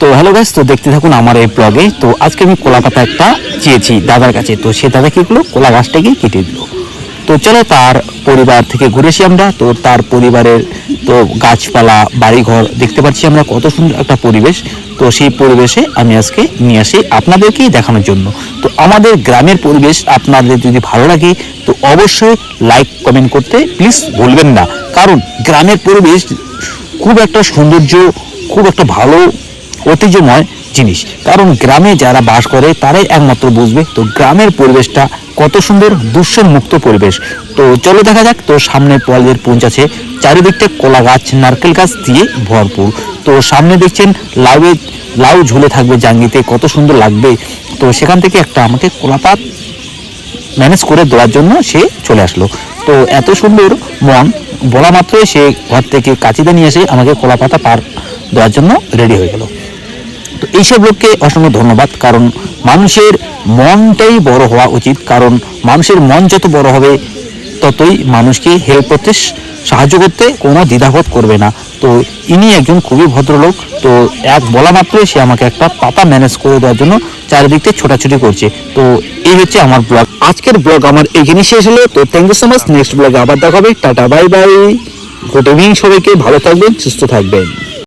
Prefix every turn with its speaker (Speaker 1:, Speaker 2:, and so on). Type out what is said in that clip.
Speaker 1: তো hello guys তো দেখতে থাকুন আমার এই ব্লগে তো আজকে আমি কলা পাতা একটা চেয়েছি দাদার কাছে। তো সে দাদা কী করল? কলা গাছটাকে কেটে দিল। তো চলো তার পরিবার থেকে ঘুরেছি আমরা। তো তার পরিবারের তো গাছপালা, বাড়িঘর দেখতে পাচ্ছি আমরা কত সুন্দর একটা পরিবেশ। তো সেই পরিবেশে আমি আজকে নিয়ে আসি আপনাদেরকেই দেখানোর জন্য। তো আমাদের গ্রামের পরিবেশ আপনাদের যদি ভালো লাগে, তো অবশ্যই লাইক কমেন্ট করতে প্লিজ ভুলবেন না। কারণ গ্রামের পরিবেশ খুব একটা সৌন্দর্য, খুব একটা ভালো ঐতিহ্যময় জিনিস। কারণ গ্রামে যারা বাস করে, তারাই একমাত্র বুঝবে তো গ্রামের পরিবেশটা কত সুন্দর দূষণ মুক্ত পরিবেশ। তো চলো দেখা যাক, তো সামনে পলের পুঞ্জ আছে। চারিদিকটা কলা গাছ, নারকেল গাছ দিয়ে ভরপুর। তো সামনে দেখছেন, লাউয়ে, লাউ ঝুলে থাকবে জাঙ্গিতে, কত সুন্দর লাগবে। তো সেখান থেকে একটা আমাকে কলাপাত ম্যানেজ করে দেওয়ার জন্য সে চলে আসলো। তো এত সুন্দর মন, বলা মাত্রই সে ঘর থেকে কাচিতে নিয়ে এসে আমাকে কলা পাতা পার দেওয়ার জন্য রেডি হয়ে গেল। তো এইসব লোককে অসংখ্য ধন্যবাদ, কারণ মানুষের মনটাই বড় হওয়া উচিত, কারণ মানুষের মন যত বড় হবে, ততই মানুষকে হেল্প করতে সাহায্য করতে কোনো দ্বিধাবোধ করবে না। তো ইনি একজন খুবই ভদ্রলোক, তো এক বলা মাত্রই সে আমাকে একটা পাতা ম্যানেজ করে দেওয়ার জন্য চারিদিকতে ছোটাছুটি করছে। তো এই হচ্ছে আমার ব্লগ আজকের ব্লগ আমার এখানেই শেষ হলো। তো thank you so much next ব্লগে আবার দেখা হবে। Tata bye bye good evening সবাইকে। ভালো থাকবেন, সুস্থ থাকবেন।